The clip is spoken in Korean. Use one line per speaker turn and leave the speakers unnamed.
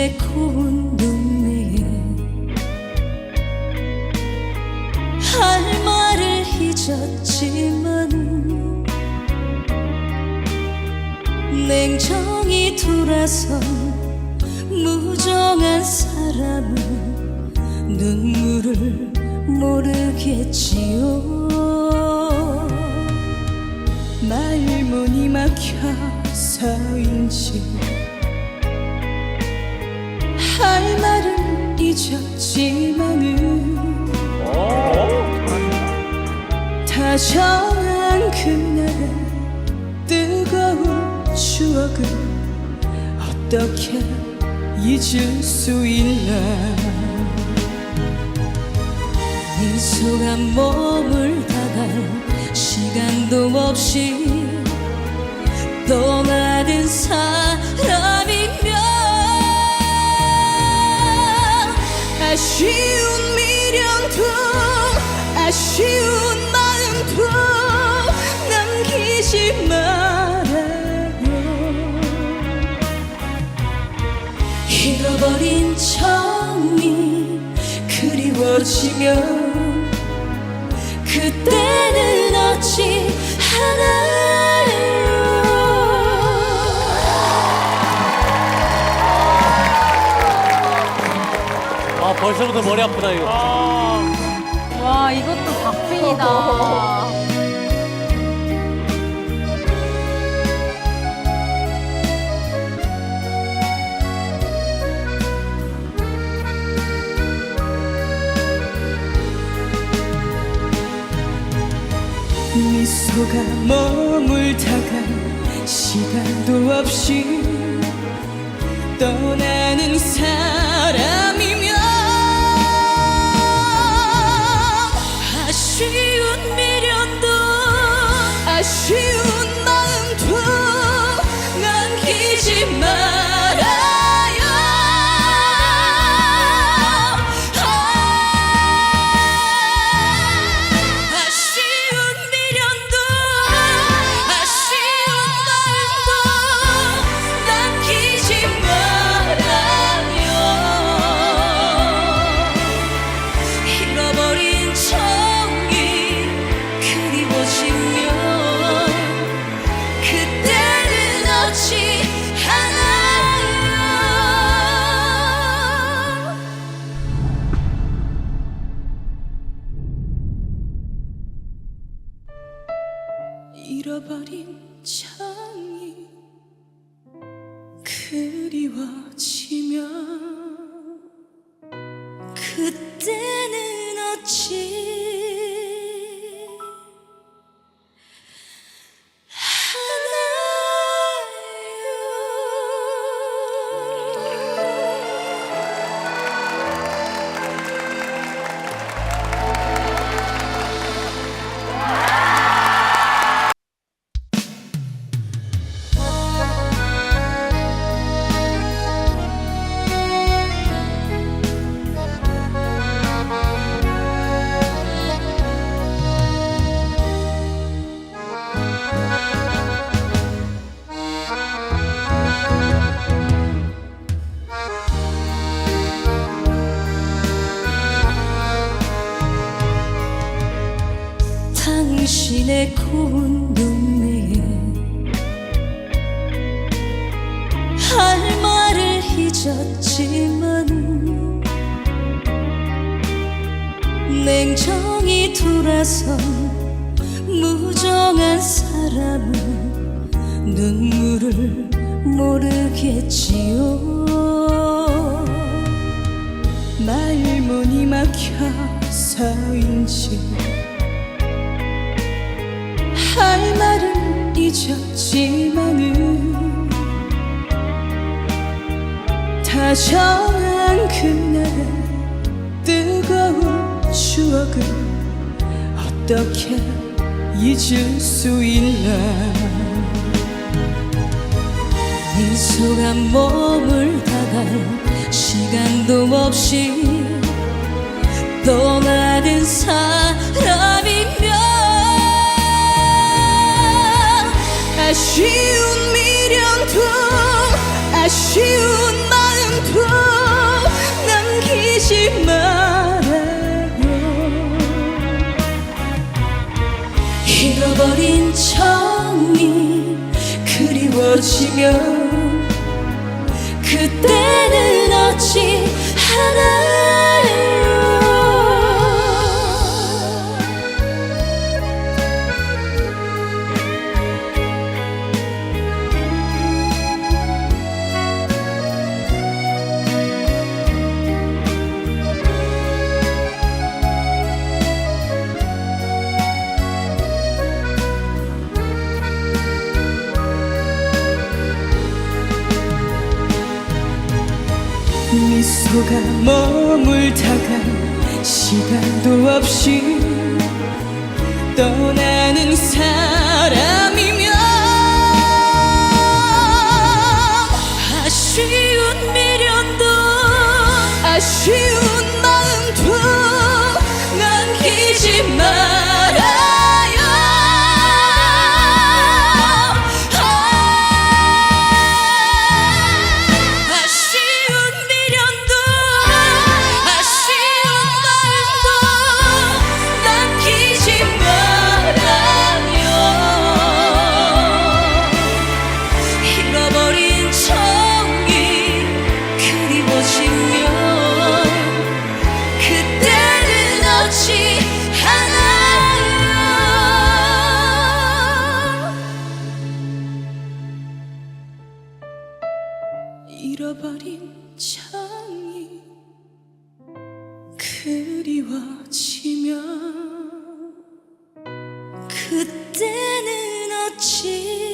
매콤 눈매에 할 말을 잊었지만 냉정히 돌아선 무정한 사람은 눈물을 모르겠지요. 말문이 막혀서인지 잊었지만은 다정한 그날의 뜨거운 추억을 어떻게 잊을 수 있나? 미소가 머물다가 시간도 없이 떠나는 사람 아쉬운 미련도 아쉬운 마음도 남기지 말아요. 잃어버린 정이 그리워지면 그때는 어찌 하나
벌써부터 머리 아프다 이거.
와 이것도 박빙이다.
미소가 머물다가 시간도 없이 떠나는 사람 그리워지면 그때는 어찌 고운 눈매에 할 말을 잊었지만 냉정이 돌아선 무정한 사람은 눈물을 모르겠지요. 말문이 막혀 서인지 할 말은 잊었지만은 다정한 그날의 뜨거운 추억을 어떻게 잊을 수 있나? 미소가 머물다가 시간도 없이 떠나는 사람 아쉬운 미련도 아쉬운 마음도 남기지 말아요. 잃어버린 처음이 그리워지면 그때는 어찌 하나 미소가 머물다가 시간도 없이 떠나는 사람 잃어버린 정이 그리워지면 그때는 어찌